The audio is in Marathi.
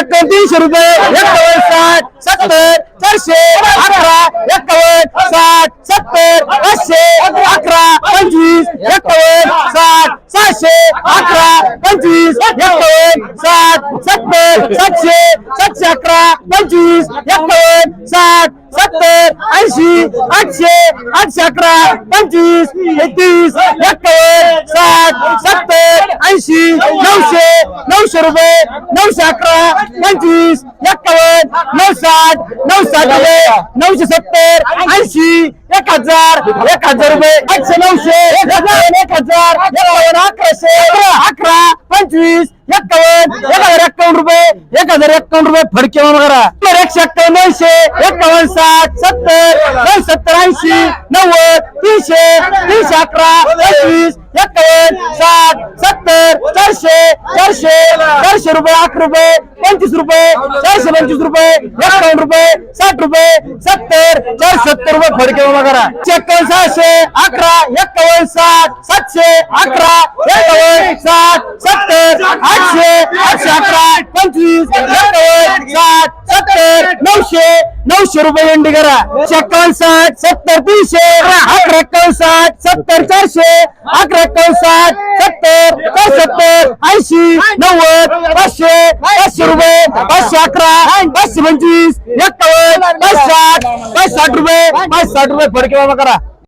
रक्कम तीनशे रुपये एकावन्न साठ सत्तर चारशे अकरा एकावन्न साठ सत्तर पाचशे अकरा पंचवीस एकावन्न साठ सहाशे अकरा पंचवीस एकावन्न साठ सत्तर सातशे सातशे अकरा पंचवीस एकावन्न साठ सत्तर ऐंशी आठशे आठशे अकरा पंचवीस एकतीस एक ऐंशी नऊशे नऊशे रुपये नऊशे अकरा पंचवीस एक्कावन्न नऊ साठ नऊ साठ रुपये नऊशे सत्तर ऐंशी एक हजार एक हजार रुपये आठशे नऊशे एक हजार एक हजार एकावन्न अकराशे अकरा पंचवीस एक्कावन्न एक हजार एक्कावन्न रुपये एक हजार एक्कावन्न रुपये फडके मामा करा. एकशे एक्कावन्न नऊशे एक्कावन्न साठ सत्तर नऊ सत्तर ऐंशी नव्वद तीनशे तीनशे अकरा पंचवीस एक्कावन्न साठ सत्तर चारशे चारशे चारशे रुपये अकरा रुपये पंचवीस रुपये चारशे पंचवीस रुपये एकावन्न रुपये साठ रुपये सत्तर चार सत्तर रुपये फडके मामा करा. एक्कावन्न सहाशे अकरा एक्कावन्न साठ सातशे अकरा एक्कावन्न साठ सत्तर आठशे आठशे अकरा पंचवीस एक्कावन्न साठ सत्तर नऊशे नऊशे रुपये एंडी करा. एक्कावन्न साठ सत्तर तीनशे अकरा एक्कावन्न साठ सत्तर चारशे अकरा एक्कावन्न साठ सत्तर चार सत्तर ऐंशी नव्वद पाचशे पाचशे रुपये पाचशे अकरा पाचशे पंचवीस एक्कावन्न पाच साठ पाच साठ रुपये पाच साठ रुपये फडके बाबा करा.